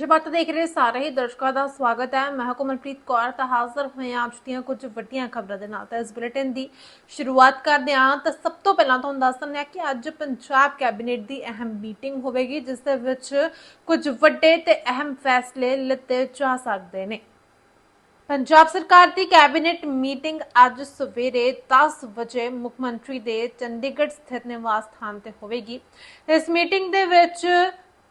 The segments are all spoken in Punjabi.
ਵਿਸ਼ਵਭਾਰਤ ਦੇਖ ਰਹੇ ਸਾਰੇ ਹੀ ਦਰਸ਼ਕਾਂ ਦਾ ਸਵਾਗਤ ਹੈ। ਮੈਂ ਕੋਮਲਪ੍ਰੀਤ ਕੌਰ, ਤਾਂ ਹਾਜ਼ਰ ਹੋਏ ਹਾਂ ਅੱਜ ਦੀਆਂ ਕੁਝ ਵੱਡੀਆਂ ਖਬਰਾਂ ਦੇ ਨਾਲ। ਤਾਂ ਇਸ ਬੁਲੇਟਿਨ ਦੀ ਸ਼ੁਰੂਆਤ ਕਰਦੇ ਹਾਂ। ਤਾਂ ਸਭ ਤੋਂ ਪਹਿਲਾਂ ਤੁਹਾਨੂੰ ਦੱਸ ਦਿੰਦੇ ਹਾਂ ਕਿ ਅੱਜ ਪੰਜਾਬ ਕੈਬਨਿਟ ਦੀ ਅਹਿਮ ਮੀਟਿੰਗ ਹੋਵੇਗੀ, ਜਿਸ ਦੇ ਵਿੱਚ ਕੁਝ ਵੱਡੇ ਤੇ ਅਹਿਮ ਫੈਸਲੇ ਲਿੱਤੇ ਜਾ ਸਕਦੇ ਨੇ। ਪੰਜਾਬ ਸਰਕਾਰ ਦੀ ਕੈਬਨਿਟ ਮੀਟਿੰਗ ਅੱਜ ਸਵੇਰੇ 10 ਵਜੇ ਮੁੱਖ ਮੰਤਰੀ ਦੇ ਚੰਡੀਗੜ੍ਹ ਸਥਿਤ ਨਿਵਾਸ ਸਥਾਨ ਤੇ ਹੋਵੇਗੀ। ਇਸ ਮੀਟਿੰਗ ਦੇ ਵਿੱਚ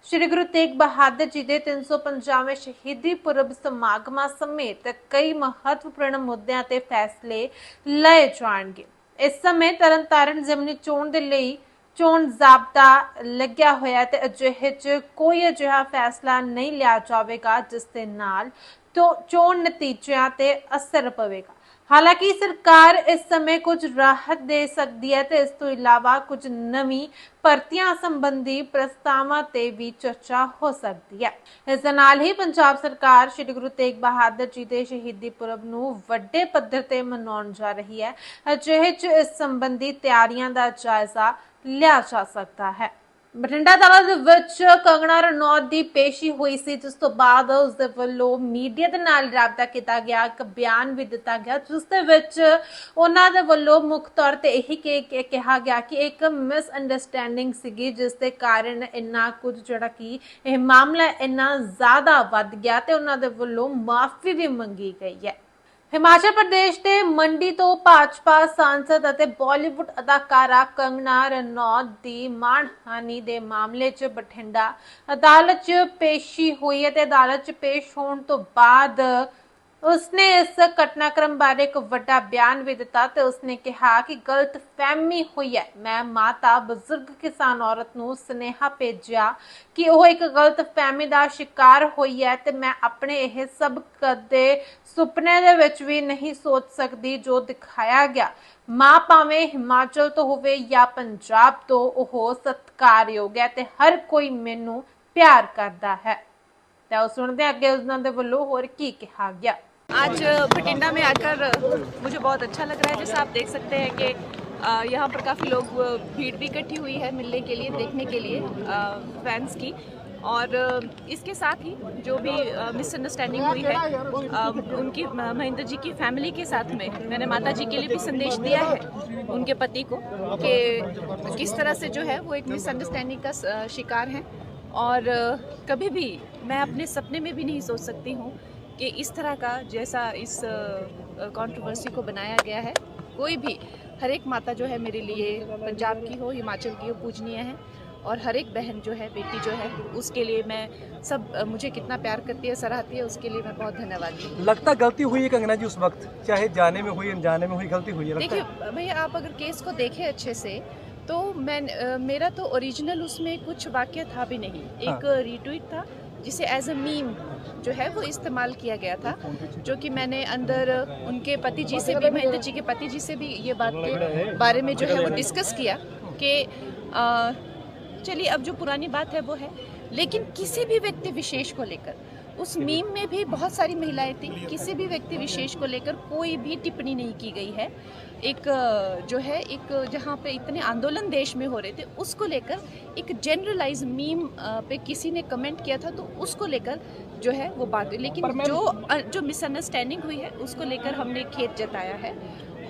ਸ਼੍ਰੀ ਗੁਰੂ ਤੇਗ ਬਹਾਦਰ ਜੀ ਦੇ 350ਵੇਂ ਸ਼ਹੀਦੀ ਪੁਰਬ ਸਮਾਗਮਾਂ ਸਮੇਤ ਕਈ ਮਹੱਤਵਪੂਰਨ ਮੁੱਦਿਆਂ ਤੇ ਫੈਸਲੇ ਲਏ ਜਾਣਗੇ। ਇਸ ਸਮੇਂ ਤਰਨਤਾਰਨ ਜ਼ਿਮਨੀ ਚੋਣ ਦੇ ਲਈ ਚੋਣ ਜ਼ਾਬਤਾ ਲੱਗਿਆ ਹੋਇਆ ਤੇ ਅਜਿਹੇ 'ਚ ਕੋਈ ਅਜਿਹਾ ਫੈਸਲਾ ਨਹੀਂ ਲਿਆ ਜਾਵੇਗਾ, ਜਿਸ ਦੇ ਨਾਲ ਤੋਂ, ਚੋਣ ਨਤੀਜਿਆਂ ਤੇ ਅਸਰ ਪਵੇਗਾ। ਹਾਲਾਂਕਿ ਸਰਕਾਰ ਇਸ ਸਮੇਂ ਕੁਝ ਰਾਹਤ ਦੇ ਸਕਦੀ ਹੈ ਤੇ ਇਸ ਤੋਂ ਇਲਾਵਾ ਕੁਝ ਨਵੀਂ ਭਰਤੀਆਂ ਸੰਬੰਧੀ ਪ੍ਰਸਤਾਵਾਂ ਤੇ ਵੀ ਚਰਚਾ ਹੋ ਸਕਦੀ ਹੈ। ਇਸ ਦੇ ਨਾਲ ਹੀ ਪੰਜਾਬ ਸਰਕਾਰ ਸ੍ਰੀ ਗੁਰੂ ਤੇਗ ਬਹਾਦਰ ਜੀ ਦੇ ਸ਼ਹੀਦੀ ਪੁਰਬ ਨੂੰ ਵੱਡੇ ਪੱਧਰ ਤੇ ਮਨਾਉਣ ਜਾ ਰਹੀ ਹੈ। ਅਜਿਹੇ 'ਚ ਇਸ ਸੰਬੰਧੀ ਤਿਆਰੀਆਂ ਦਾ ਜਾਇਜ਼ਾ ਲਿਆ ਜਾ ਸਕਦਾ ਹੈ। ਬਠਿੰਡਾ ਅਦਾਲਤ ਦੇ ਵਿੱਚ ਕੰਗਣਾ ਰਣੌਤ ਦੀ ਪੇਸ਼ੀ ਹੋਈ ਸੀ, ਜਿਸ ਤੋਂ ਬਾਅਦ ਉਸ ਦੇ ਵੱਲੋਂ ਮੀਡੀਆ ਦੇ ਨਾਲ ਰਾਬਤਾ ਕੀਤਾ ਗਿਆ, ਇੱਕ ਬਿਆਨ ਵੀ ਦਿੱਤਾ ਗਿਆ, ਜਿਸ ਦੇ ਵਿੱਚ ਉਹਨਾਂ ਦੇ ਵੱਲੋਂ ਮੁੱਖ ਤੌਰ ਤੇ ਇਹੀ ਕਿ- ਕਿਹਾ ਗਿਆ ਕਿ ਇੱਕ ਮਿਸ ਅੰਡਰਸਟੈਂਡਿੰਗ ਸੀਗੀ, ਜਿਸ ਦੇ ਕਾਰਨ ਇੰਨਾ ਕੁਝ ਜਿਹੜਾ ਕਿ ਇਹ ਮਾਮਲਾ ਇੰਨਾ ਜ਼ਿਆਦਾ ਵੱਧ ਗਿਆ ਤੇ ਉਹਨਾਂ ਦੇ ਵੱਲੋਂ ਮਾਫੀ ਵੀ ਮੰਗੀ ਗਈ ਹੈ। ਹਿਮਾਚਲ ਪ੍ਰਦੇਸ਼ ਦੇ ਮੰਡੀ ਤੋਂ ਭਾਜਪਾ ਸਾਂਸਦ ਅਤੇ ਬਾਲੀਵੁੱਡ ਅਦਾਕਾਰਾ ਕੰਗਨਾ ਰਣੌਤ ਦੀ ਮਾਣਹਾਨੀ ਦੇ ਮਾਮਲੇ 'ਚ ਬਠਿੰਡਾ। ਅਦਾਲਤ 'ਚ ਪੇਸ਼ੀ ਹੋਈ ਹੈ ਤੇ ਅਦਾਲਤ 'ਚ ਪੇਸ਼ ਹੋਣ ਤੋਂ ਬਾਅਦ ਉਸਨੇ ਇਸ ਘਟਨਾਕ੍ਰਮ ਬਾਰੇ ਇੱਕ ਵੱਡਾ ਬਿਆਨ ਵੀ ਦਿੱਤਾ ਤੇ ਉਸਨੇ ਕਿਹਾ ਕਿ ਗਲਤ ਫਹਿਮੀ ਹੋਈ ਹੈ। ਮੈਂ ਮਾਤਾ ਬਜ਼ੁਰਗ ਕਿਸਾਨ ਔਰਤ ਨੂੰ ਸੁਨੇਹਾ ਭੇਜਿਆ ਕਿ ਉਹ ਇੱਕ ਗਲਤ ਫਹਿਮੀ ਦਾ ਸ਼ਿਕਾਰ ਹੋਈ ਹੈ ਤੇ ਮੈਂ ਆਪਣੇ ਇਹ ਸਭ ਕਦੇ ਸੁਪਨੇ ਦੇ ਵਿੱਚ ਵੀ ਨਹੀਂ ਸੋਚ ਸਕਦੀ ਜੋ ਦਿਖਾਇਆ ਗਿਆ। ਮਾਂ ਭਾਵੇਂ ਹਿਮਾਚਲ ਤੋਂ ਹੋਵੇ ਜਾਂ ਪੰਜਾਬ ਤੋਂ, ਉਹ ਸਤਿਕਾਰਯੋਗ ਹੈ ਤੇ ਹਰ ਕੋਈ ਮੈਨੂੰ ਪਿਆਰ ਕਰਦਾ ਹੈ। ਤਾਂ ਉਹ ਸੁਣਦੇ ਅੱਗੇ ਉਹਨਾਂ ਦੇ ਵੱਲੋਂ ਹੋਰ ਕੀ ਕਿਹਾ ਗਿਆ। आज बठिंडा में आकर मुझे बहुत अच्छा लग रहा है। जैसा आप देख सकते हैं कि यहाँ पर काफ़ी लोग भीड़ भी इकट्ठी हुई है मिलने के लिए, देखने के लिए फैंस की। और इसके साथ ही जो भी मिसअंडरस्टैंडिंग हुई है उनकी महेंद्र जी की फैमिली के साथ में मैंने माता जी के लिए भी संदेश दिया है उनके पति को कि किस तरह से जो है वो एक मिसअंडरस्टैंडिंग का शिकार हैं। और कभी भी मैं अपने सपने में भी नहीं सोच सकती हूँ कि इस तरह का जैसा इस कंट्रोवर्सी को बनाया गया है। कोई भी हर एक माता जो है मेरे लिए पंजाब की हो हिमाचल की हो पूजनीय है और हर एक बहन जो है बेटी जो है उसके लिए मैं सब मुझे कितना प्यार करती है सराहती है उसके लिए मैं बहुत धन्यवाद लगता गलती हुई है कंगना जी उस वक्त? चाहे जाने में हुई अनजाने में हुई गलती हुई है देखिए भैया आप अगर केस को देखें अच्छे से तो मैं मेरा तो ओरिजिनल उसमें कुछ वाक्य था भी नहीं। एक हाँ। रिट्वीट था जिसे एज अ मीम जो है वो इस्तेमाल किया गया था, जो कि मैंने अंदर उनके पति जी से भी, महेंद्र जी के पति जी से भी ये बात के बारे में जो है वो डिस्कस किया कि चलिए अब जो पुरानी बात है वो है। लेकिन किसी भी व्यक्ति विशेष को लेकर उस मीम में भी बहुत सारी महिलाएँ थी। किसी भी व्यक्ति विशेष को लेकर कोई भी टिप्पणी नहीं की गई है। एक जो है एक जहाँ पे इतने आंदोलन देश में हो रहे थे उसको लेकर एक जनरलाइज मीम पे किसी ने कमेंट किया था तो उसको लेकर जो है वो बात हुई। लेकिन जो जो मिसअंडरस्टैंडिंग हुई है उसको लेकर हमने खेत जताया है।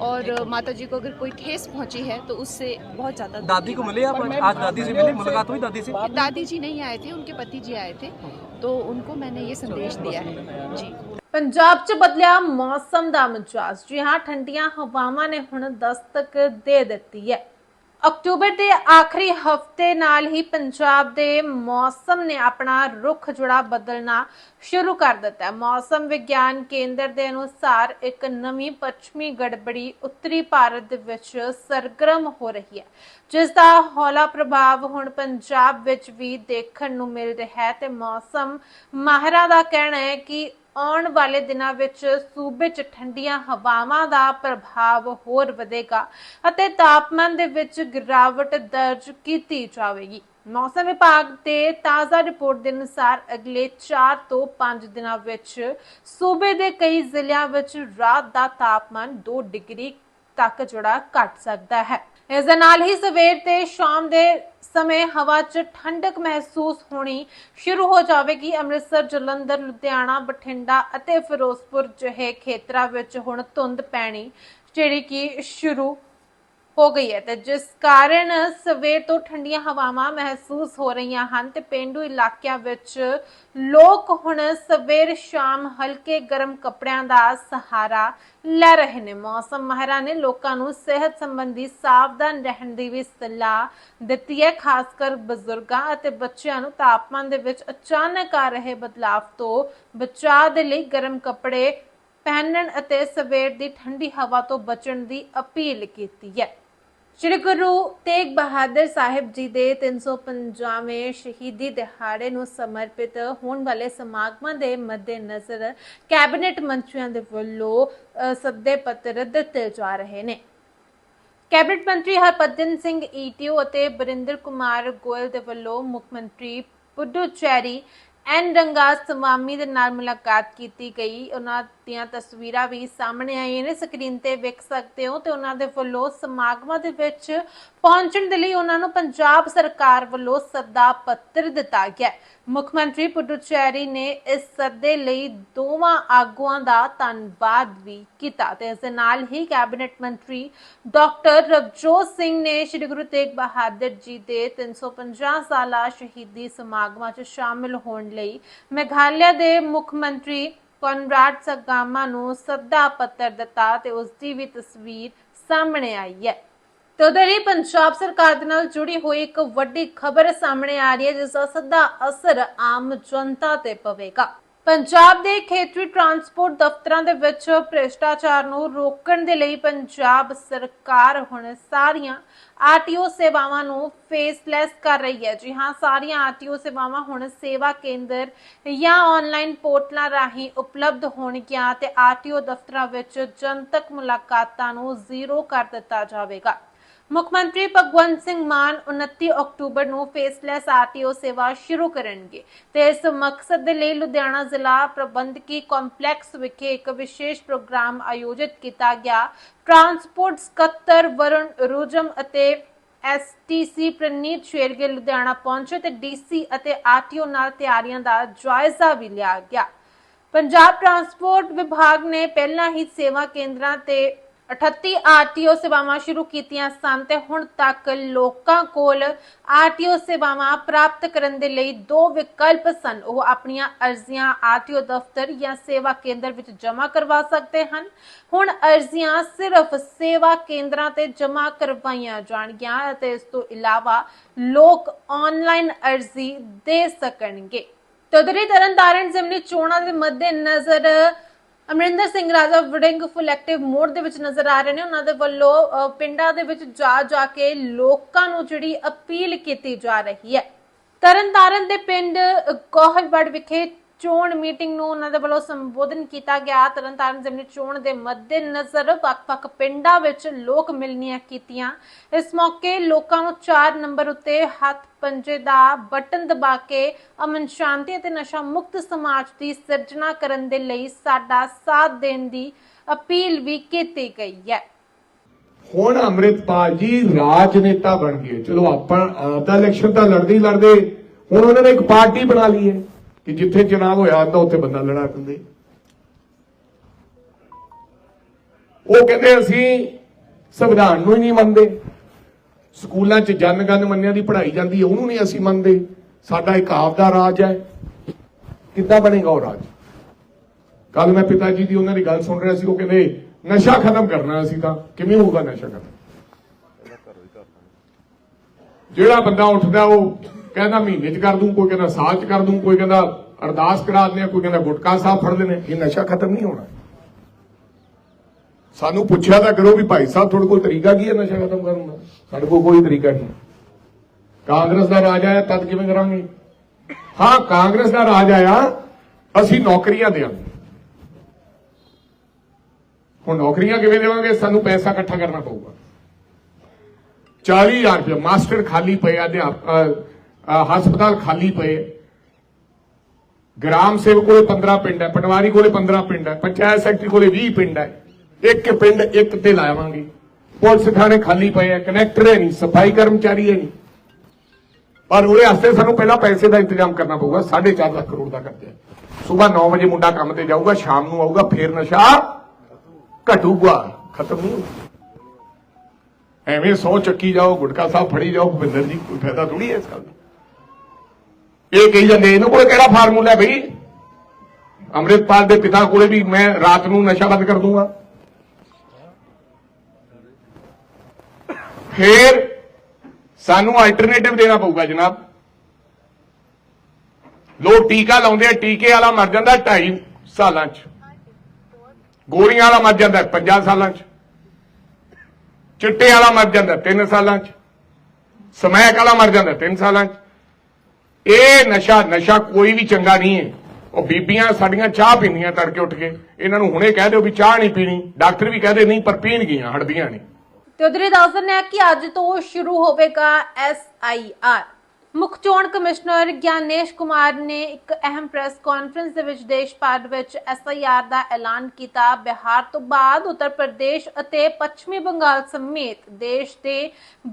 और माता जी को अगर कोई ठेस पहुँची है तो उससे बहुत ज़्यादा दादी को मिले आप? आज दादी से मिले? मुलाकात हुई दादी से? दादी जी नहीं आए थे उनके पति जी आए थे। तो उनको मैंने ये संदेश दिया है जी ਪੰਜਾਬ 'ਚ ਬਦਲਿਆ ਮੌਸਮ ਦਾ ਮਿਜਾਜ਼ ਜੀ ਹਾਂ ਠੰਡੀਆਂ ਹਵਾਵਾਂ ਨੇ ਹੁਣ ਦਸਤਕ ਦੇ ਦਿੱਤੀ ਹੈ ਅਕਤੂਬਰ ਦੇ ਆਖਰੀ ਹਫ਼ਤੇ ਨਾਲ ਹੀ ਪੰਜਾਬ ਦੇ ਮੌਸਮ ਨੇ ਆਪਣਾ ਰੁਖ ਜੁੜਾ ਬਦਲਣਾ ਸ਼ੁਰੂ ਕਰ ਦਿੱਤਾ। ਮੌਸਮ ਵਿਗਿਆਨ ਕੇਂਦਰ ਦੇ ਅਨੁਸਾਰ ਇੱਕ ਨਵੀਂ ਪੱਛਮੀ ਗੜਬੜੀ ਉੱਤਰੀ ਭਾਰਤ ਦੇ ਵਿੱਚ ਸਰਗਰਮ ਹੋ ਰਹੀ ਹੈ ਜਿਸ ਦਾ ਹੌਲਾ ਪ੍ਰਭਾਵ ਹੁਣ ਪੰਜਾਬ ਵਿੱਚ ਵੀ ਦੇਖਣ ਨੂੰ ਮਿਲ ਰਿਹਾ ਹੈ ਤੇ ਮੌਸਮ ਮਾਹਿਰਾਂ ਦਾ ਕਹਿਣਾ ਹੈ ਕਿ ਆਉਣ ਵਾਲੇ ਦਿਨਾਂ ਵਿੱਚ ਸੂਬੇ 'ਚ ਠੰਡੀਆਂ ਹਵਾਵਾਂ ਦਾ ਪ੍ਰਭਾਵ ਹੋਰ ਵਧੇਗਾ ਅਤੇ ਤਾਪਮਾਨ ਦੇ ਵਿੱਚ ਗਿਰਾਵਟ ਦਰਜ ਕੀਤੀ ਜਾਵੇਗੀ। ਮੌਸਮ ਵਿਭਾਗ ਦੇ ਤਾਜ਼ਾ ਰਿਪੋਰਟ ਦੇ ਅਨੁਸਾਰ ਅਗਲੇ 4 ਤੋਂ 5 ਦਿਨਾਂ ਵਿੱਚ ਸੂਬੇ ਦੇ ਕਈ ਜ਼ਿਲ੍ਹਿਆਂ ਵਿੱਚ ਰਾਤ ਦਾ ਤਾਪਮਾਨ 2 ਡਿਗਰੀ ਤੱਕ ਜਿਹੜਾ ਘਟ ਸਕਦਾ ਹੈ। ਇਸ ਦੇ ਨਾਲ ਹੀ ਸਵੇਰ ਤੇ ਸ਼ਾਮ ਦੇ ਸਮੇਂ ਹਵਾ 'ਚ ਠੰਡਕ ਮਹਿਸੂਸ ਹੋਣੀ ਸ਼ੁਰੂ ਹੋ ਜਾਵੇਗੀ। ਅੰਮ੍ਰਿਤਸਰ, ਜਲੰਧਰ, ਲੁਧਿਆਣਾ, ਬਠਿੰਡਾ ਅਤੇ ਫਿਰੋਜ਼ਪੁਰ ਜਿਹੇ ਖੇਤਰਾਂ ਵਿੱਚ ਹੁਣ ਧੁੰਦ ਪੈਣੀ ਜਿਹੜੀ ਕਿ ਸ਼ੁਰੂ ਹੋ ਗਈ ਹੈ ਤੇ ਜਿਸ ਕਾਰਨ ਸਵੇਰ ਤੋਂ ਠੰਡੀਆਂ ਹਵਾਵਾਂ ਮਹਿਸੂਸ ਹੋ ਰਹੀਆਂ ਹਨ ਤੇ ਪਿੰਡੂ ਇਲਾਕਿਆਂ ਵਿੱਚ ਲੋਕ ਹੁਣ ਸਵੇਰ ਸ਼ਾਮ ਹਲਕੇ ਗਰਮ ਕੱਪੜਿਆਂ ਦਾ ਸਹਾਰਾ ਲੈ ਰਹੇ ਨੇ। ਮੌਸਮ ਮਾਹਿਰਾਂ ਨੇ ਲੋਕਾਂ ਨੂੰ ਸਿਹਤ ਸੰਬੰਧੀ ਸਾਵਧਾਨ ਰਹਿਣ ਦੀ ਵੀ ਸਲਾਹ ਦਿੱਤੀ ਹੈ, ਖਾਸ ਕਰ ਬਜ਼ੁਰਗਾਂ ਅਤੇ ਬੱਚਿਆਂ ਨੂੰ। ਤਾਪਮਾਨ ਦੇ ਵਿੱਚ ਅਚਾਨਕ ਆ ਰਹੇ ਬਦਲਾਵ ਤੋਂ ਬਚਾਅ ਦੇ ਲਈ ਗਰਮ ਕੱਪੜੇ ਪਹਿਨਣ ਅਤੇ ਸਵੇਰ ਦੀ ਠੰਡੀ ਹਵਾ ਤੋਂ ਬਚਣ ਦੀ ਅਪੀਲ ਕੀਤੀ ਹੈ। ਸ਼੍ਰੀ ਗੁਰੂ ਤੇਗ ਬਹਾਦਰ ਸਾਹਿਬ ਜੀ ਦੇ 350ਵੇਂ ਸ਼ਹੀਦੀ ਦਿਹਾੜੇ ਨੂੰ ਸਮਰਪਿਤ ਹੋਣ ਵਾਲੇ ਸਮਾਗਮਾਂ ਦੇ ਮੱਦੇਨਜ਼ਰ ਕੈਬਨਿਟ ਮੰਤਰੀਆਂ ਦੇ ਵੱਲੋਂ ਸੱਦੇ ਪੱਤਰ ਦਿੱਤੇ ਜਾ ਰਹੇ ਨੇ। ਕੈਬਨਿਟ ਮੰਤਰੀ ਹਰਪਤਨ ਸਿੰਘ ਈਟੀਓ ਅਤੇ ਬਰਿੰਦਰ ਕੁਮਾਰ ਗੋਇਲ ਦੇ ਵੱਲੋਂ ਮੁੱਖ ਮੰਤਰੀ ਪੁਡੁਚੇਰੀ ਐਨ ਰੰਗਾ ਸਵਾਮੀ ਦੇ ਨਾਲ ਮੁਲਾਕਾਤ ਕੀਤੀ ਗਈ। ਉਹਨਾਂ ਦੀਆਂ ਤਸਵੀਰਾਂ ਵੀ ਸਾਹਮਣੇ ਆਈਆਂ ਨੇ। ਸਕਰੀਨ ਤੇ ਵੇਖ ਸਕਦੇ ਹੋ ਤੇ ਉਹਨਾਂ ਦੇ ਵੱਲੋਂ ਸਮਾਗਮਾਂ ਦੇ ਵਿੱਚ ਪਹੁੰਚਣ ਦੇ ਲਈ ਉਹਨਾਂ ਨੂੰ ਪੰਜਾਬ ਸਰਕਾਰ ਵੱਲੋਂ ਸੱਦਾ ਪੱਤਰ ਦਿੱਤਾ ਗਿਆ ਮੁੱਖ ਮੰਤਰੀ ਪੁਡੁਚੇਰੀ ਨੇ ਇਸ ਸੱਦੇ ਲਈ ਦੋਵਾਂ ਆਗੂਆਂ ਦਾ ਧੰਨਵਾਦ ਵੀ ਕੀਤਾ ਤੇ ਇਸ ਦੇ ਨਾਲ ਹੀ ਕੈਬਨਿਟ ਮੰਤਰੀ ਡਾਕਟਰ ਰਵਜੋਤ ਸਿੰਘ ਨੇ ਸ੍ਰੀ ਗੁਰੂ ਤੇਗ ਬਹਾਦਰ ਜੀ ਦੇ 350 ਸਾਲਾ ਸ਼ਹੀਦੀ ਸਮਾਗਮਾਂ 'ਚ ਸ਼ਾਮਿਲ ਹੋਣ ਲਈ ਮੇਘਾਲਿਆ ਦੇ ਮੁੱਖ ਮੰਤਰੀ ਕਨਰਾਡ ਸਗਾਮਾ ਨੂੰ ਸੱਦਾ ਪੱਤਰ ਦਿੱਤਾ ਤੇ ਉਸ ਦੀ ਵੀ ਤਸਵੀਰ ਸਾਹਮਣੇ ਆਈ ਹੈ। ਤੇ ਉਧਰ ਹੀ ਪੰਜਾਬ ਸਰਕਾਰ ਦੇ ਨਾਲ ਜੁੜੀ ਹੋਈ ਇੱਕ ਵੱਡੀ ਖਬਰ ਸਾਹਮਣੇ ਆ ਰਹੀ ਹੈ, ਜਿਸ ਦਾ ਸਿੱਧਾ ਅਸਰ ਆਮ ਜਨਤਾ ਤੇ ਪਵੇਗਾ। ਪੰਜਾਬ ਦੇ ਖੇਤਰੀ ਟਰਾਂਸਪੋਰਟ ਦਫ਼ਤਰਾਂ ਦੇ ਵਿੱਚ ਭ੍ਰਿਸ਼ਟਾਚਾਰ ਨੂੰ ਰੋਕਣ ਦੇ ਲਈ ਪੰਜਾਬ ਸਰਕਾਰ ਹੁਣ ਸਾਰੀਆਂ ਆਰਟੀਓ ਸੇਵਾਵਾਂ ਨੂੰ ਫੇਸਲੈਸ ਕਰ ਰਹੀ ਹੈ। ਜੀ ਹਾਂ, ਸਾਰੀਆਂ ਆਰਟੀਓ ਸੇਵਾਵਾਂ ਹੁਣ ਸੇਵਾ ਕੇਂਦਰ ਜਾਂ ਆਨਲਾਈਨ ਪੋਰਟਲਾਂ ਰਾਹੀਂ ਉਪਲਬਧ ਹੋਣਗੀਆਂ ਤੇ ਆਰਟੀਓ ਦਫ਼ਤਰਾਂ ਵਿੱਚ ਜਨਤਕ ਮੁਲਾਕਾਤਾਂ ਨੂੰ ਜ਼ੀਰੋ ਕਰ ਦਿੱਤਾ ਜਾਵੇਗਾ। ਮੁੱਖ ਮੰਤਰੀ ਭਗਵੰਤ ਸਿੰਘ ਮਾਨ 29 ਅਕਤੂਬਰ ਨੂੰ ਫੇਸਲੈਸ ਆਰਟੀਓ ਸੇਵਾ ਸ਼ੁਰੂ ਕਰਨਗੇ ਤੇ ਇਸ ਮਕਸਦ ਦੇ ਲਈ ਲੁਧਿਆਣਾ ਜ਼ਿਲ੍ਹਾ ਪ੍ਰਬੰਧਕੀ ਕੰਪਲੈਕਸ ਵਿਖੇ ਇੱਕ ਵਿਸ਼ੇਸ਼ ਪ੍ਰੋਗਰਾਮ ਆਯੋਜਿਤ ਕੀਤਾ ਗਿਆ। ਟਰਾਂਸਪੋਰਟ ਸਕੱਤਰ ਵਰੁਣ ਰੁਜਮ ਅਤੇ ਐਸਟੀਸੀ ਪ੍ਰਨੀਤ ਸ਼ੇਰਗੇ ਲੁਧਿਆਣਾ ਪਹੁੰਚੇ ਤੇ ਡੀਸੀ ਅਤੇ ਆਰਟੀਓ ਨਾਲ ਤਿਆਰੀਆਂ ਦਾ ਜਾਇਜ਼ਾ ਵੀ ਲਿਆ ਗਿਆ। ਪੰਜਾਬ ਟਰਾਂਸਪੋਰਟ ਵਿਭਾਗ ਨੇ ਪਹਿਲਾਂ ਹੀ ਸੇਵਾ ਕੇਂਦਰਾਂ ਤੇ 38 ਆਰਟੀਓ ਸੇਵਾਵਾਂ ਸ਼ੁਰੂ ਕੀਤੀਆਂ ਸਨ ਤੇ ਹੁਣ ਤੱਕ ਲੋਕਾਂ ਕੋਲ ਆਰਟੀਓ ਸੇਵਾਵਾਂ ਪ੍ਰਾਪਤ ਕਰਨ ਦੇ ਲਈ ਦੋ ਵਿਕਲਪ ਸਨ। ਉਹ ਆਪਣੀਆਂ ਅਰਜ਼ੀਆਂ ਆਰਟੀਓ ਦਫ਼ਤਰ ਜਾਂ ਸੇਵਾ ਕੇਂਦਰ ਵਿੱਚ ਜਮ੍ਹਾਂ ਕਰਵਾ ਸਕਦੇ ਹਨ। ਹੁਣ ਅਰਜ਼ੀਆਂ ਸਿਰਫ ਸੇਵਾ ਕੇਂਦਰਾਂ ਤੇ ਜਮ੍ਹਾਂ ਕਰਵਾਈਆਂ ਜਾਣਗੀਆਂ ਅਤੇ ਇਸ ਤੋਂ ਇਲਾਵਾ ਲੋਕ ਆਨਲਾਈਨ ਅਰਜ਼ੀ ਦੇ ਸਕਣਗੇ। ਤਦਰੀ ਤਰਨਤਾਰਨ ਜ਼ਿਮਨੀ ਚੋਣਾਂ ਦੇ ਮੱਦੇ ਨਜ਼ਰ ਅਮਰਿੰਦਰ ਸਿੰਘ ਰਾਜਾ ਵੜਿੰਗ ਫੁੱਲ ਐਕਟਿਵ ਮੋਡ ਦੇ ਵਿੱਚ ਨਜ਼ਰ ਆ ਰਹੇ ਨੇ। ਉਹਨਾਂ ਦੇ ਵੱਲੋਂ ਅ, ਪਿੰਡਾਂ ਦੇ ਵਿੱਚ ਜਾ ਜਾ ਕੇ ਲੋਕਾਂ ਨੂੰ ਜਿਹੜੀ ਅਪੀਲ ਕੀਤੀ ਜਾ ਰਹੀ ਹੈ। ਤਰਨਤਾਰਨ ਦੇ ਪਿੰਡ ਗੋਹਲਵੜ ਵਿਖੇ ਚੋਣ ਮੀਟਿੰਗ ਨੂੰ ਉਹਨਾਂ ਦੇ ਵੱਲੋਂ ਸੰਬੋਧਨ ਕੀਤਾ ਗਿਆ। ਤਰਨਤਾਰਨ ਜ਼ਿਮਨੀ ਚੋਣ ਦੇ ਮੱਦੇਨਜ਼ਰ ਵੱਖ-ਵੱਖ ਪਿੰਡਾਂ ਵਿੱਚ ਲੋਕ ਮਿਲਣੀਆਂ ਕੀਤੀਆਂ। ਇਸ ਮੌਕੇ ਲੋਕਾਂ ਨੂੰ 4 ਨੰਬਰ ਉੱਤੇ ਹੱਥ ਪੰਜੇ ਦਾ ਬਟਨ ਦਬਾ ਕੇ ਅਮਨ ਸ਼ਾਂਤੀ ਅਤੇ ਨਸ਼ਾ ਮੁਕਤ ਸਮਾਜ ਦੀ ਸਿਰਜਣਾ ਕਰਨ ਦੇ ਲਈ ਸਾਡਾ ਸਾਥ ਦੇਣ ਦੀ ਅਪੀਲ ਵੀ ਕੀਤੀ ਗਈ ਹੈ। ਹੁਣ ਅੰਮ੍ਰਿਤਪਾਲ ਜੀ ਰਾਜਨੇਤਾ ਬਣ ਗਏ। ਚਲੋ ਆਪਾਂ ਆਪਦਾ ਇਲੈਕਸ਼ਨ ਤਾਂ ਲੜਦੇ ਹੀ ਲੜਦੇ। ਹੁਣ ਉਹਨਾਂ ਨੇ ਇੱਕ ਪਾਰਟੀ ਬਣਾ ਲਈ ਹੈ। ਕਿ ਜਿੱਥੇ ਚੁਣਾਵ ਹੋਇਆ ਤਾਂ ਉੱਥੇ ਬੰਦਾ ਲੜਾ ਦਿੰਦੇ ਉਹ ਕਹਿੰਦੇ, ਅਸੀਂ ਸੰਵਿਧਾਨ ਨੂੰ ਹੀ ਨਹੀਂ ਮੰਨਦੇ। ਸਕੂਲਾਂ 'ਚ ਜਨਗਣ ਮੰਨਿਆਂ ਦੀ ਪੜ੍ਹਾਈ ਜਾਂਦੀ ਹੈ, ਉਹਨੂੰ ਨਹੀਂ ਅਸੀਂ ਮੰਨਦੇ। ਸਾਡਾ ਇੱਕ ਆਪਦਾ ਰਾਜ ਹੈ। ਕਿੱਦਾਂ ਬਣੇਗਾ ਉਹ ਰਾਜ? ਕੱਲ ਮੈਂ ਪਿਤਾ ਜੀ ਦੀ ਉਹਨਾਂ ਦੀ ਗੱਲ ਸੁਣ ਰਿਹਾ ਸੀ, ਉਹ ਕਹਿੰਦੇ, ਨਸ਼ਾ ਖਤਮ ਕਰਨਾ ਅਸੀਂ ਤਾਂ। ਕਿਵੇਂ ਹੋਊਗਾ ਨਸ਼ਾ ਖਤਮ? ਜਿਹੜਾ ਬੰਦਾ ਉੱਠਦਾ, ਉਹ ਕਹਿੰਦਾ ਮਹੀਨੇ 'ਚ ਕਰ ਦੂੰ ਕੋਈ ਕਹਿੰਦਾ ਸਾਲ 'ਚ ਕਰ ਦੂੰ ਕੋਈ ਕਹਿੰਦਾ ਅਰਦਾਸ ਕਰਾ ਦਿੰਦੇ ਆ ਕੋਈ ਕਹਿੰਦਾ ਗੁਟਕਾ ਸਾਹਿਬ ਫੜ ਲੈਣੇ ਇਹ ਨਸ਼ਾ ਖਤਮ ਨਹੀਂ ਹੋਣਾ। ਸਾਨੂੰ ਪੁੱਛਿਆ ਤਾਂ ਕਰੋ ਵੀ ਭਾਈ ਸਾਹਿਬ ਤੁਹਾਡੇ ਕੋਲ ਤਰੀਕਾ ਕੀ ਹੈ ਨਸ਼ਾ ਖਤਮ ਕਰਨ ਦਾ? ਸਾਡੇ ਕੋਲ ਕੋਈ ਤਰੀਕਾ ਨਹੀਂ। ਕਾਂਗਰਸ ਦਾ ਰਾਜ ਆਇਆ ਤਦ ਕਿਵੇਂ ਕਰਾਂਗੇ? ਹਾਂ ਕਾਂਗਰਸ ਦਾ ਰਾਜ ਆਇਆ ਅਸੀਂ ਨੌਕਰੀਆਂ ਦੇਵਾਂਗੇ ਹੁਣ ਨੌਕਰੀਆਂ ਕਿਵੇਂ ਦੇਵਾਂਗੇ? ਸਾਨੂੰ ਪੈਸਾ ਇਕੱਠਾ ਕਰਨਾ ਪਊਗਾ। 40000 ਰੁਪਏ ਮਾਸਟਰ ਖਾਲੀ ਪਏ ਆ ਅਧਿਆਪ- ਅ, ਅ, ਹਸਪਤਾਲ ਖਾਲੀ ਪਏ ਗ੍ਰਾਮ ਸੇਵਕ ਕੋਲੇ 15 ਪਿੰਡ ਹੈ ਪਟਵਾਰੀ ਕੋਲੇ 15 ਪਿੰਡ ਹੈ ਪੰਚਾਇਤ ਸੈਕਟਰੀ ਕੋਲੇ 20 ਪਿੰਡ ਹੈ ਇੱਕ ਪਿੰਡ ਇੱਕ ਤੇ ਲਾਵਾਂਗੇ। ਪੁਲਿਸ ਥਾਣੇ ਖਾਲੀ ਪਏ ਆ, ਕਨੈਕਟਰ ਹੈ ਨਹੀਂ, ਸਫ਼ਾਈ ਕਰਮਚਾਰੀ ਹੈ ਨਹੀਂ। ਪਰ ਉਹਦੇ ਵਾਸਤੇ ਸਾਨੂੰ ਪਹਿਲਾਂ ਪੈਸੇ ਦਾ ਇੰਤਜ਼ਾਮ ਕਰਨਾ ਪਊਗਾ 4.5 ਲੱਖ ਕਰੋੜ ਦਾ ਕਰਜ਼ਾ ਸਵੇਰ 9 ਵਜੇ ਮੁੰਡਾ ਕੰਮ ਤੇ ਜਾਊਗਾ, ਸ਼ਾਮ ਨੂੰ ਆਊਗਾ, ਫੇਰ ਨਸ਼ਾ ਘਟੂਗਾ, ਖਤਮ ਨਹੀਂ ਹੋਊਗਾ। ਐਵੇਂ ਸੌ ਚੱਕੀ ਜਾਓ, ਗੁਟਕਾ ਸਾਹਿਬ ਫੜੀ ਜਾਓ, ਭੁਪਿੰਦਰ ਜੀ, ਕੋਈ ਫਾਇਦਾ ਥੋੜੀ ਹੈ ਇਸ ਗੱਲ ਦਾ? ਇਹ ਕਹੀ ਜਾਂਦੇ, ਇਹਨਾਂ ਕੋਲ ਕਿਹੜਾ ਫਾਰਮੂਲਾ ਹੈ ਬਈ? ਅੰਮ੍ਰਿਤਪਾਲ ਦੇ ਪਿਤਾ ਕੋਲੇ ਵੀ ਮੈਂ ਰਾਤ ਨੂੰ ਨਸ਼ਾ ਬੰਦ ਕਰ ਦੂੰਗਾ। ਫੇਰ ਸਾਨੂੰ ਆਲਟਰਨੇਟਿਵ ਦੇਣਾ ਪਊਗਾ ਜਨਾਬ। ਲੋਕ ਟੀਕਾ ਲਾਉਂਦੇ ਆ, ਟੀਕੇ ਵਾਲਾ ਮਰ ਜਾਂਦਾ 2.5 ਸਾਲਾਂ 'ਚ। ਗੋਲੀਆਂ ਵਾਲਾ ਮਰ ਜਾਂਦਾ 50 ਸਾਲਾਂ 'ਚ। ਚਿੱਟੇ ਵਾਲਾ ਮਰ ਜਾਂਦਾ 3 ਸਾਲਾਂ 'ਚ। ਸਮੈਕ ਵਾਲਾ ਮਰ ਜਾਂਦਾ 3 ਸਾਲਾਂ 'ਚ। ਇਹ ਨਸ਼ਾ ਨਸ਼ਾ ਕੋਈ ਵੀ ਚੰਗਾ ਨਹੀਂ ਹੈ। ਉਹ ਬੀਬੀਆਂ ਸਾਡੀਆਂ ਚਾਹ ਪੀਂਦੀਆਂ ਤੜਕੇ ਉੱਠ ਕੇ। ਇਹਨਾਂ ਨੂੰ ਹੁਣੇ ਕਹਿ ਦਿਓ ਵੀ ਚਾਹ ਨਹੀਂ ਪੀਣੀ। ਡਾਕਟਰ ਵੀ ਕਹਦੇ, ਨਹੀਂ, ਪਰ ਪੀਣਗੀਆਂ ਹਟਦੀਆਂ ਨਹੀਂ। ਤੇ ਉਧਰ ਦੱਸ ਦਿੰਦੇ ਆ ਕਿ ਅੱਜ ਤੋਂ ਸ਼ੁਰੂ ਹੋਵੇਗਾ ਐਸਆਈਆਰ ਮੁੱਖ ਚੋਣ ਕਮਿਸ਼ਨਰ ਗਿਆਨੇਸ਼ ਕੁਮਾਰ ਨੇ ਇੱਕ ਅਹਿਮ ਪ੍ਰੈਸ ਕਾਨਫਰੰਸ ਦੇ ਵਿੱਚ ਦੇਸ਼ ਭਰ ਵਿੱਚ ਐਸਆਈਆਰ ਦਾ ਐਲਾਨ ਕੀਤਾ। ਬਿਹਾਰ ਤੋਂ ਬਾਅਦ ਉੱਤਰ ਪ੍ਰਦੇਸ਼ ਅਤੇ ਪੱਛਮੀ ਬੰਗਾਲ ਸਮੇਤ ਦੇਸ਼ ਦੇ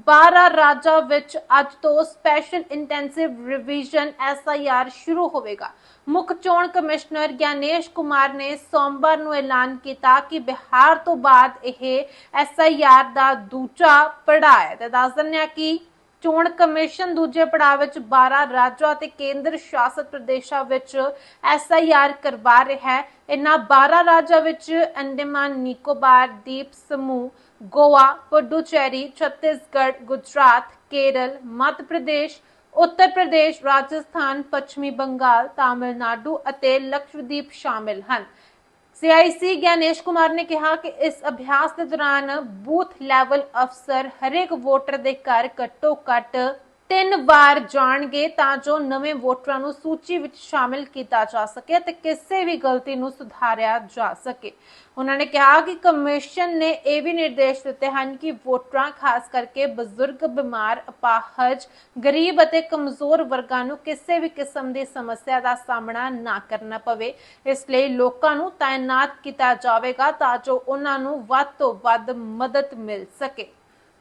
12 ਰਾਜਾਂ ਵਿੱਚ ਅੱਜ ਤੋਂ ਸਪੈਸ਼ਲ ਇੰਟੈਂਸਿਵ ਰਿਵੀਜ਼ਨ ਐਸਆਈਆਰ ਸ਼ੁਰੂ ਹੋਵੇਗਾ। ਮੁੱਖ ਚੋਣ ਕਮਿਸ਼ਨਰ ਗਿਆਨੇਸ਼ ਕੁਮਾਰ ਨੇ ਸੋਮਵਾਰ ਨੂੰ ਐਲਾਨ ਕੀਤਾ ਕਿ ਬਿਹਾਰ ਤੋਂ ਬਾਅਦ ਇਹ ਐਸਆਈਆਰ ਦਾ ਦੂਜਾ ਪੜਾਅ ਹੈ। ਤੇ ਦੱਸ ਦਿੰਦੇ ਆ ਕਿ ਚੋਣ ਕਮਿਸ਼ਨ ਦੂਜੇ ਪੜਾਅ ਵਿੱਚ 12 ਰਾਜਾਂ ਅਤੇ ਕੇਂਦਰ ਸ਼ਾਸਿਤ ਪ੍ਰਦੇਸ਼ਾਂ ਵਿੱਚ ਐਸਆਈਆਰ ਕਰਵਾ ਰਿਹਾ ਹੈ। ਇਨ੍ਹਾਂ 12 ਰਾਜਾਂ ਵਿੱਚ ਅੰਡੇਮਾਨ, ਨਿਕੋਬਾਰ, ਦੀਪ ਸਮੂਹ, ਗੋਆ, ਪੁਡੂਚੇਰੀ, ਛੱਤੀਸਗੜ੍ਹ, ਗੁਜਰਾਤ, ਕੇਰਲ, ਮੱਧ ਪ੍ਰਦੇਸ਼, ਉੱਤਰ ਪ੍ਰਦੇਸ਼, ਰਾਜਸਥਾਨ, ਪੱਛਮੀ ਬੰਗਾਲ, ਤਾਮਿਲਨਾਡੂ ਅਤੇ ਲਕਸ਼ਦੀਪ ਸ਼ਾਮਿਲ ਹਨ। ਸੀਆਈਸੀ ਗਿਆਨੇਸ਼ ਕੁਮਾਰ ਨੇ ਕਿਹਾ ਕਿ ਇਸ ਅਭਿਆਸ ਦੇ ਦੌਰਾਨ ਬੂਥ ਲੈਵਲ ਅਫਸਰ ਹਰੇਕ ਵੋਟਰ ਦੇ ਘਰ ਘੱਟੋ ਘੱਟ ਤਿੰਨ ਵਾਰ ਜਾਣਗੇ ਤਾਂ ਜੋ ਨਵੇਂ ਵੋਟਰਾਂ ਨੂੰ ਸੂਚੀ ਵਿੱਚ ਸ਼ਾਮਿਲ ਕੀਤਾ ਜਾ ਸਕੇ ਤੇ ਕਿਸੇ ਵੀ ਗਲਤੀ ਨੂੰ ਸੁਧਾਰਿਆ ਜਾ ਸਕੇ। ਉਹਨਾਂ ਨੇ ਕਿਹਾ ਕਿ ਕਮਿਸ਼ਨ ਨੇ ਇਹ ਵੀ ਨਿਰਦੇਸ਼ ਦਿੱਤੇ ਹਨ ਕਿ ਵੋਟਰਾਂ, ਖਾਸ ਕਰਕੇ ਬਜ਼ੁਰਗ, ਬਿਮਾਰ, ਅਪਾਹਜ, ਗਰੀਬ ਅਤੇ ਕਮਜ਼ੋਰ ਵਰਗਾਂ ਨੂੰ ਕਿਸੇ ਵੀ ਕਿਸਮ ਦੀ ਸਮੱਸਿਆ ਦਾ ਸਾਹਮਣਾ ਨਾ ਕਰਨਾ ਪਵੇ। ਇਸ ਲਈ ਲੋਕਾਂ ਨੂੰ ਤਾਇਨਾਤ ਕੀਤਾ ਜਾਵੇਗਾ ਤਾਂ ਜੋ ਉਹਨਾਂ ਨੂੰ ਵੱਧ ਤੋਂ ਵੱਧ ਮਦਦ ਮਿਲ ਸਕੇ।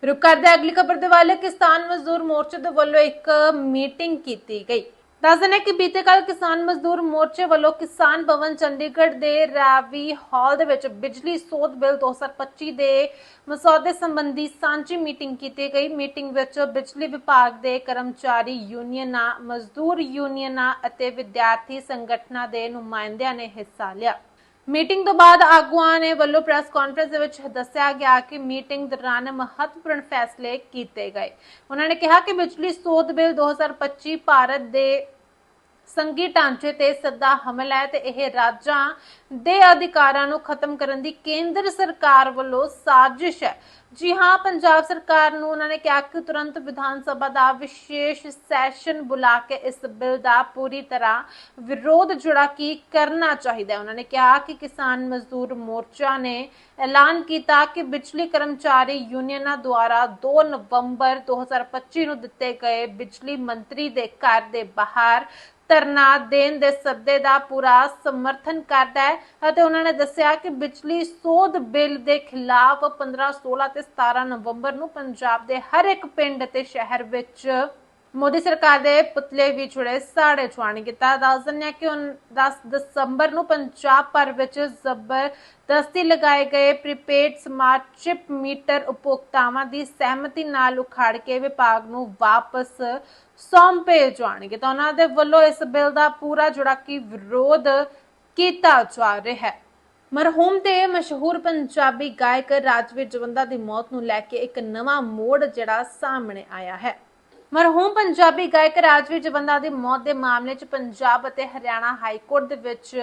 ਰੁਕ ਕਰਦੇ ਅਗਲੀ ਖਬਰ ਦੇ ਵੱਲ, ਕਿਸਾਨ ਮਜ਼ਦੂਰ ਮੋਰਚੇ ਦੇ ਵੱਲੋਂ ਇੱਕ ਮੀਟਿੰਗ ਕੀਤੀ ਗਈ। ਦੱਸ ਦਿੰਦੇ ਕਿ ਬੀਤੇ ਕੱਲ ਕਿਸਾਨ ਮਜ਼ਦੂਰ ਮੋਰਚੇ ਵੱਲੋਂ ਕਿਸਾਨ ਭਵਨ ਚੰਡੀਗੜ੍ਹ ਦੇ ਰਾਵੀ ਹਾਲ ਦੇ ਵਿੱਚ ਬਿਜਲੀ ਸੋਧ ਬਿੱਲ 2025 ਦੇ ਮਸੌਦੇ ਸੰਬੰਧੀ ਸਾਂਝੀ ਮੀਟਿੰਗ ਕੀਤੀ ਗਈ। ਮੀਟਿੰਗ ਵਿੱਚ ਬਿਜਲੀ ਵਿਭਾਗ ਦੇ ਕਰਮਚਾਰੀ ਯੂਨੀਅਨਾਂ, ਮਜ਼ਦੂਰ ਯੂਨੀਅਨਾਂ ਅਤੇ ਵਿਦਿਆਰਥੀ ਸੰਗਠਨਾਂ ਦੇ ਨੁਮਾਇੰਦਿਆਂ ਨੇ ਹਿੱਸਾ ਲਿਆ। ਮੀਟਿੰਗ ਤੋਂ ਬਾਅਦ ਆਗੂਆਂ ਨੇ ਵੱਲੋਂ ਪ੍ਰੈਸ ਕਾਨਫਰੰਸ ਦੇ ਵਿੱਚ ਦੱਸਿਆ ਗਿਆ ਕਿ ਮੀਟਿੰਗ ਦੌਰਾਨ ਮਹੱਤਵਪੂਰਨ ਫੈਸਲੇ ਕੀਤੇ ਗਏ। ਉਹਨਾਂ ਨੇ ਕਿਹਾ ਕਿ ਬਿਜਲੀ ਸੋਧ ਬਿੱਲ 2025 ਭਾਰਤ ਦੇ ਸੰਘੀ ਢਾਂਚੇ ਤੇ ਸਿੱਧਾ ਹਮਲਾ ਹੈ ਤੇ ਇਹ ਰਾਜਾਂ ਦੇ ਅਧਿਕਾਰਾਂ ਨੂੰ ਖਤਮ ਕਰਨ ਦੀ ਕੇਂਦਰ ਸਰਕਾਰ ਵੱਲੋਂ ਸਾਜ਼ਿਸ਼ ਹੈ। ਜੀ ਹਾਂ, ਪੰਜਾਬ ਸਰਕਾਰ ਨੂੰ ਉਹਨਾਂ ਨੇ ਕਿਹਾ ਕਿ ਤੁਰੰਤ ਵਿਧਾਨ ਸਭਾ ਦਾ ਵਿਸ਼ੇਸ਼ ਸੈਸ਼ਨ ਬੁਲਾ ਕੇ ਇਸ ਬਿੱਲ ਦਾ ਪੂਰੀ ਤਰ੍ਹਾਂ ਵਿਰੋਧ ਜੁੜਾ ਕੀ ਕਰਨਾ ਚਾਹੀਦਾ ਹੈ। ਉਹਨਾਂ ਨੇ ਕਿਹਾ ਕਿ ਕਿਸਾਨ ਮਜ਼ਦੂਰ ਮੋਰਚਾ ਨੇ ਐਲਾਨ ਕੀਤਾ ਕਿ ਬਿਜਲੀ ਕਰਮਚਾਰੀ ਯੂਨੀਅਨਾਂ ਦੁਆਰਾ 2 ਨਵੰਬਰ 2025 ਨੂੰ ਦਿੱਤੇ ਗਏ ਬਿਜਲੀ ਮੰਤਰੀ ਦੇ ਘਰ ਦੇ ਬਾਹਰ ਧਰਨਾ ਦੇਣ ਦੇ ਸੱਦੇ ਦਾ ਪੂਰਾ ਸਮਰਥਨ ਕਰਦਾ ਹੈ ਅਤੇ ਉਹਨਾਂ ਨੇ ਦੱਸਿਆ ਕਿ ਬਿਜਲੀ ਸੋਧ ਬਿੱਲ ਦੇ ਖਿਲਾਫ 15 16 ਤੇ 17 ਨਵੰਬਰ ਨੂੰ ਪੰਜਾਬ ਦੇ ਹਰ ਇੱਕ ਪਿੰਡ ਅਤੇ ਸ਼ਹਿਰ ਵਿੱਚ ਮੋਦੀ ਸਰਕਾਰ ਦੇ ਪੁਤਲੇ ਵੀ ਛੁੜੇ ਸਾੜੇ ਚੁਆਣੀ ਕੀਤਾ। ਦੱਸ ਦਿੰਦੇ ਹਾਂ ਕਿ 10 ਦਸੰਬਰ ਨੂੰ ਪੰਜਾਬ ਭਰ ਵਿੱਚ ਜ਼ਬਰਦਸਤੀ ਲਗਾਏ ਗਏ ਪ੍ਰੀਪੇਡ ਸਮਾਰਟ ਚਿਪ ਮੀਟਰ ਉਪਭੋਗਤਾਵਾਂ ਦੀ ਸਹਿਮਤੀ ਨਾਲ ਉਖਾੜ ਕੇ ਵਿਭਾਗ ਨੂੰ ਵਾਪਸ ਸੌਂਪੇ ਜਾਣਗੇ ਤਾਂ ਉਹਨਾਂ ਦੇ ਵੱਲੋਂ ਇਸ ਬਿੱਲ ਦਾ ਪੂਰਾ ਜੁੜਾਕੀ ਵਿਰੋਧ ਕੀਤਾ ਜਾ ਰਿਹਾ ਹੈ। ਮਰਹੂਮ ਤੇ ਮਸ਼ਹੂਰ ਪੰਜਾਬੀ ਗਾਇਕ ਰਾਜਵੀਰ ਜਵੰਦਾ ਦੀ ਮੌਤ ਨੂੰ ਲੈ ਕੇ ਇੱਕ ਨਵਾਂ ਮੋੜ ਜਿਹੜਾ ਸਾਹਮਣੇ ਆਇਆ ਹੈ। ਮਰਹੂਮ ਪੰਜਾਬੀ ਗਾਇਕ ਰਾਜਵੀਰ ਜਵੰਦਾ ਦੀ ਮੌਤ ਦੇ ਮਾਮਲੇ 'ਚ ਪੰਜਾਬ ਅਤੇ ਹਰਿਆਣਾ ਹਾਈ ਕੋਰਟ ਦੇ ਵਿੱਚ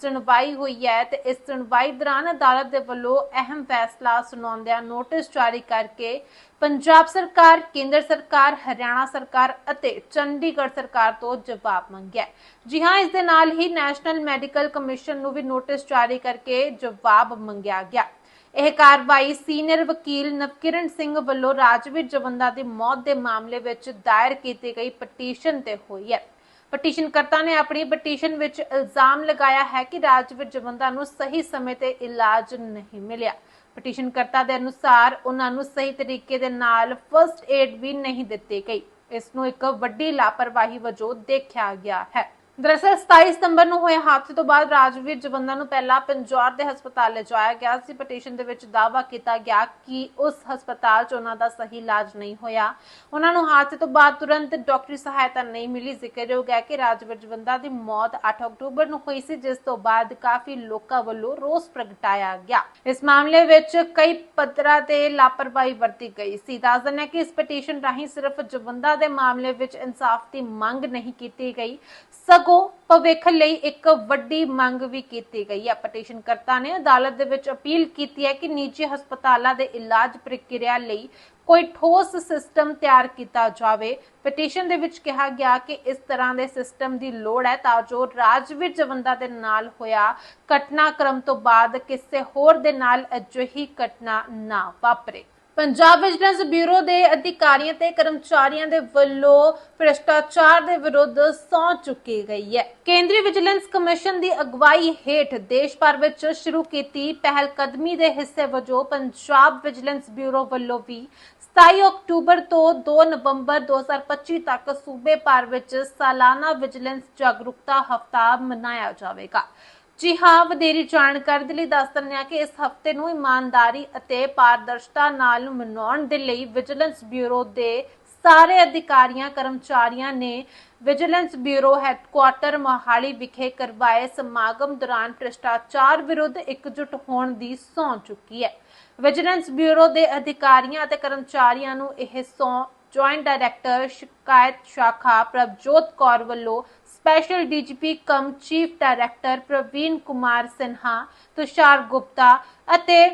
ਸੁਣਵਾਈ ਹੋਈ ਹੈ ਤੇ ਇਸ ਸੁਣਵਾਈ ਦੌਰਾਨ ਅਦਾਲਤ ਦੇ ਵੱਲੋਂ ਅਹਿਮ ਫੈਸਲਾ ਸੁਣਾਉਂਦਿਆਂ ਨੋਟਿਸ ਜਾਰੀ ਕਰਕੇ ਪੰਜਾਬ ਸਰਕਾਰ, ਕੇਂਦਰ ਸਰਕਾਰ, ਹਰਿਆਣਾ ਸਰਕਾਰ ਅਤੇ ਚੰਡੀਗੜ੍ਹ ਸਰਕਾਰ ਤੋਂ ਜਵਾਬ ਮੰਗਿਆ ਜੀ ਹਾਂ, ਇਸ ਦੇ ਨਾਲ ਹੀ ਨੈਸ਼ਨਲ ਮੈਡੀਕਲ ਕਮਿਸ਼ਨ ਨੂੰ ਵੀ ਨੋਟਿਸ ਜਾਰੀ ਕਰਕੇ ਜਵਾਬ ਮੰਗਿਆ ਗਿਆ। ਇਹ ਕਾਰਵਾਈ ਸੀਨੀਅਰ ਵਕੀਲ ਨਵਕਿਰਨ ਸਿੰਘ ਵੱਲੋਂ ਰਾਜਵੀਰ ਜਵੰਦਾ ਦੀ ਮੌਤ ਦੇ ਮਾਮਲੇ ਵਿੱਚ ਦਾਇਰ ਕੀਤੀ ਗਈ ਪਟੀਸ਼ਨ ਤੇ ਹੋਈ ਹੈ। ਪਟੀਸ਼ਨਕਰਤਾ ਨੇ ਆਪਣੀ ਪਟੀਸ਼ਨ ਵਿੱਚ ਇਲਜ਼ਾਮ ਲਗਾਇਆ ਹੈ ਕਿ ਰਾਜ ਵਿੱਚ ਜਵੰਦਾ ਨੂੰ ਸਹੀ ਸਮੇਂ ਤੇ ਇਲਾਜ ਨਹੀਂ ਮਿਲਿਆ। ਪਟੀਸ਼ਨ ਕਰਤਾ ਦੇ ਅਨੁਸਾਰ ਉਹਨਾਂ ਨੂੰ ਸਹੀ ਤਰੀਕੇ ਦੇ ਨਾਲ ਫਰਸਟ ਏਡ ਵੀ ਨਹੀਂ ਦਿੱਤੀ ਗਈ। ਇਸ ਨੂੰ ਇੱਕ ਵੱਡੀ ਲਾਪਰਵਾਹੀ ਵਜੋਂ ਦੇਖਿਆ ਗਿਆ ਹੈ। ਦਰਅਸਲ 27 ਸਤੰਬਰ ਨੂੰ ਹੋਏ ਹਾਦਸੇ ਤੋਂ ਬਾਅਦ ਰਾਜਵੀਰ ਜਵੰਦਾ ਨੂੰ ਪਹਿਲਾਂ ਪੰਜੌਰ ਦੇ ਹਸਪਤਾਲ ਲਿਜਾਇਆ ਗਿਆ ਸੀ। ਪਟੀਸ਼ਨ ਦੇ ਵਿੱਚ ਦਾਅਵਾ ਕੀਤਾ ਗਿਆ ਕਿ ਉਸ ਹਸਪਤਾਲ 'ਚ ਉਹਨਾਂ ਦਾ ਸਹੀ ਇਲਾਜ ਨਹੀਂ ਹੋਇਆ। ਉਹਨਾਂ ਨੂੰ ਹਾਦਸੇ ਤੋਂ ਬਾਅਦ ਤੁਰੰਤ ਡਾਕਟਰੀ ਸਹਾਇਤਾ ਨਹੀਂ ਮਿਲੀ। ਜ਼ਿਕਰਯੋਗ ਹੈ ਕਿ ਰਾਜਵੀਰ ਜਵੰਦਾ ਦੀ ਮੌਤ 8 ਅਕਤੂਬਰ ਨੂੰ ਹੋਈ ਸੀ, ਜਿਸ ਤੋਂ ਬਾਅਦ ਕਾਫੀ ਲੋਕਾਂ ਵੱਲੋਂ ਰੋਸ ਪ੍ਰਗਟਾਇਆ ਗਿਆ। ਇਸ ਮਾਮਲੇ ਵਿੱਚ ਕਈ ਪੱਤਰਾਂ ਤੇ ਲਾਪਰਵਾਹੀ ਵਰਤੀ ਗਈ ਸੀ। ਦੱਸ ਦਿੰਦੇ ਕਿ ਇਸ ਪਟੀਸ਼ਨ ਰਾਹੀਂ ਸਿਰਫ ਜਵੰਦਾ ਦੇ ਮਾਮਲੇ ਵਿੱਚ ਇਨਸਾਫ ਦੀ ਮੰਗ ਨਹੀਂ ਕੀਤੀ ਗਈ। ਸਗੋਂ ਭਵਿੱਖ ਲਈ ਇੱਕ ਵੱਡੀ ਮੰਗ ਵੀ ਕੀਤੀ ਗਈ ਹੈ। ਪਟੀਸ਼ਨਕਰਤਾ ਨੇ ਅਦਾਲਤ ਦੇ ਵਿੱਚ ਅਪੀਲ ਕੀਤੀ ਹੈ ਕਿ ਨਿੱਜੀ ਹਸਪਤਾਲਾਂ ਦੇ ਇਲਾਜ ਪ੍ਰਕਿਰਿਆ ਲਈ ਕੋਈ ਠੋਸ ਸਿਸਟਮ ਤਿਆਰ ਕੀਤਾ ਜਾਵੇ। ਪਟੀਸ਼ਨ ਦੇ ਵਿੱਚ ਕਿਹਾ ਗਿਆ ਕਿ ਇਸ ਤਰ੍ਹਾਂ ਦੇ ਸਿਸਟਮ ਦੀ ਲੋੜ ਹੈ ਤਾਂ ਜੋ ਰਾਜਵੀਰ ਜਵੰਦਾ ਦੇ ਨਾਲ ਹੋਇਆ ਘਟਨਾਕ੍ਰਮ ਤੋਂ ਬਾਅਦ ਕਿਸੇ ਹੋਰ ਦੇ ਨਾਲ ਅਜਿਹੀ ਘਟਨਾ ਨਾ ਵਾਪਰੇ। ਪੰਜਾਬ ਵਿਜੀਲੈਂਸ ਬਿਊਰੋ ਦੇ ਅਧਿਕਾਰੀਆਂ ਤੇ ਕਰਮਚਾਰੀਆਂ ਦੇ ਵੱਲੋਂ ਭ੍ਰਿਸ਼ਟਾਚਾਰ ਦੇ ਵਿਰੁੱਧ ਸੌਂ ਚੁੱਕੀ ਗਈ ਹੈ। ਕੇਂਦਰੀ ਵਿਜੀਲੈਂਸ ਕਮਿਸ਼ਨ ਦੀ ਅਗਵਾਈ ਹੇਠ ਦੇਸ਼ ਭਰ ਵਿੱਚ ਸ਼ੁਰੂ ਕੀਤੀ ਪਹਿਲ ਕਦਮੀ ਦੇ ਹਿੱਸੇ ਵਜੋਂ ਪੰਜਾਬ ਵਿਜੀਲੈਂਸ ਬਿਊਰੋ ਵੱਲੋਂ ਵੀ 27 ਅਕਤੂਬਰ ਤੋਂ 2 ਨਵੰਬਰ 2025 ਤੱਕ ਸੂਬੇ ਭਰ ਵਿੱਚ ਸਾਲਾਨਾ ਵਿਜੀਲੈਂਸ ਜਾਗਰੂਕਤਾ ਹਫਤਾ ਮਨਾਇਆ ਜਾਵੇਗਾ। ਜੀ ਹਾਂ, ਵਧੇਰੀ ਜਾਣਕਾਰੀ ਦੇ ਲਈ ਦੱਸ ਦਿੰਦੇ ਹਾਂ ਕਿ ਇਸ ਹਫ਼ਤੇ ਨੂੰ ਇਮਾਨਦਾਰੀ ਅਤੇ ਪਾਰਦਰਸ਼ਤਾ ਨਾਲ ਮਨਾਉਣ ਦੇ ਲਈ ਵਿਜੀਲੈਂਸ ਬਿਊਰੋ ਦੇ ਸਾਰੇ ਅਧਿਕਾਰੀਆਂ, ਕਰਮਚਾਰੀਆਂ ਨੇ ਵਿਜੀਲੈਂਸ ਬਿਊਰੋ ਹੈੱਡਕੁਆਟਰ ਮੋਹਾਲੀ ਵਿਖੇ ਕਰਵਾਏ ਸਮਾਗਮ ਦੌਰਾਨ ਭ੍ਰਿਸ਼ਟਾਚਾਰ ਵਿਰੁੱਧ ਇਕਜੁੱਟ ਹੋਣ ਦੀ ਸਹੁੰ ਚੁੱਕੀ ਹੈ। ਵਿਜੀਲੈਂਸ ਬਿਊਰੋ ਦੇ ਅਧਿਕਾਰੀਆਂ ਅਤੇ ਕਰਮਚਾਰੀਆਂ ਨੂੰ ਇਹ ਸਹੁੰ ਜੁਆਇੰਟ ਡਾਇਰੈਕਟਰ ਸ਼ਿਕਾਇਤ ਸ਼ਾਖਾ ਪ੍ਰਭਜੋਤ ਕੌਰ ਵੱਲੋਂ special DGP cum chief director Parveen Kumar Sinha Tushar Gupta ਅਤੇ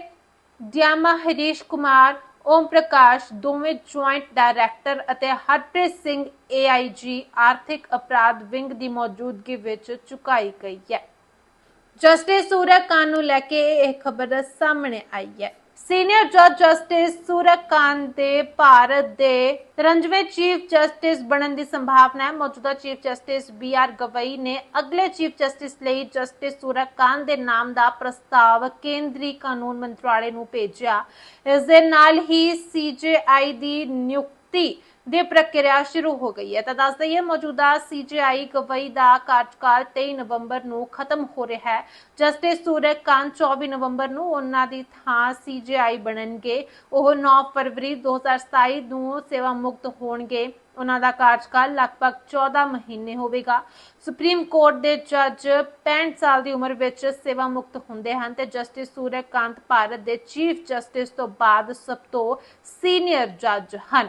ਡਿਆਮਾ ਹਰੀਸ਼ ਕੁਮਾਰ ਓਮ ਪ੍ਰਕਾਸ਼ ਦੋਵੇਂ ਜੁਆਇੰਟ ਡਾਇਰੈਕਟਰ ਅਤੇ ਹਰਪ੍ਰੀਤ ਸਿੰਘ ਏਆਈਜੀ ਆਰਥਿਕ ਅਪਰਾਧ ਵਿੰਗ ਦੀ ਮੌਜੂਦਗੀ ਵਿੱਚ ਚੁਕਾਈ ਗਈ ਹੈ। ਜਸਟਿਸ ਸੂਰਜ ਸੂਰਜਕਾਂਤ ਨੂੰ ਲੈ ਕੇ ਇਹ ਖਬਰ ਸਾਹਮਣੇ ਆਈ ਹੈ। ਸੀਨੀਅਰ ਜੱਜ ਜਸਟਿਸ ਸੂਰਜਕਾਂਤ ਦੇ ਭਾਰਤ ਦੇ 93ਵੇਂ ਚੀਫ ਜਸਟਿਸ ਬਣਨ ਦੀ ਸੰਭਾਵਨਾ ਹੈ। ਮੌਜੂਦਾ chief justice B R Gavai ਨੇ ਅਗਲੇ ਚੀਫ ਜਸਟਿਸ ਲਈ ਜਸਟਿਸ ਸੂਰਜਕਾਂਤ ਦੇ ਨਾਮ ਦਾ ਪ੍ਰਸਤਾਵ ਕੇਂਦਰੀ ਕਾਨੂੰਨ ਮੰਤਰਾਲੇ ਨੂੰ ਭੇਜਿਆ। ਇਸ ਦੇ ਨਾਲ ਹੀ ਸੀਜੇਆਈ ਦੀ ਨਿਯੁਕਤੀ ਦੀ ਪ੍ਰਕਿਰਿਆ ਸ਼ੁਰੂ ਹੋ ਗਈ ਹੈ। ਤਾਂ ਦੱਸ ਦਈਏ, ਮੌਜੂਦਾ ਸੀਜੀਆਈ ਗਵਈ ਦਾ ਕਾਰਜਕਾਲ 23 ਨਵੰਬਰ ਨੂੰ ਖਤਮ ਹੋ ਰਿਹਾ ਹੈ। ਜਸਟਿਸ ਸੂਰਜਕਾਂਤ 24 ਨਵੰਬਰ ਨੂੰ ਉਹਨਾਂ ਦੀ ਥਾਂ ਸੀਜੀਆਈ ਬਣਨਗੇ। ਉਹ 9 ਫਰਵਰੀ 2027 ਨੂੰ ਸੇਵਾ ਮੁਕਤ ਹੋਣਗੇ। ਉਹਨਾਂ ਦਾ ਕਾਰਜਕਾਲ ਲਗਭਗ 14 ਮਹੀਨੇ ਹੋਵੇਗਾ। ਸੁਪਰੀਮ ਕੋਰਟ ਦੇ ਜੱਜ 65 ਸਾਲ ਦੀ ਉਮਰ ਵਿੱਚ ਸੇਵਾ ਮੁਕਤ ਹੁੰਦੇ ਹਨ ਤੇ ਜਸਟਿਸ ਸੂਰਜਕਾਂਤ ਭਾਰਤ ਦੇ ਚੀਫ ਜਸਟਿਸ ਤੋਂ ਬਾਅਦ ਸਭ ਤੋਂ ਸੀਨੀਅਰ ਜੱਜ ਹਨ।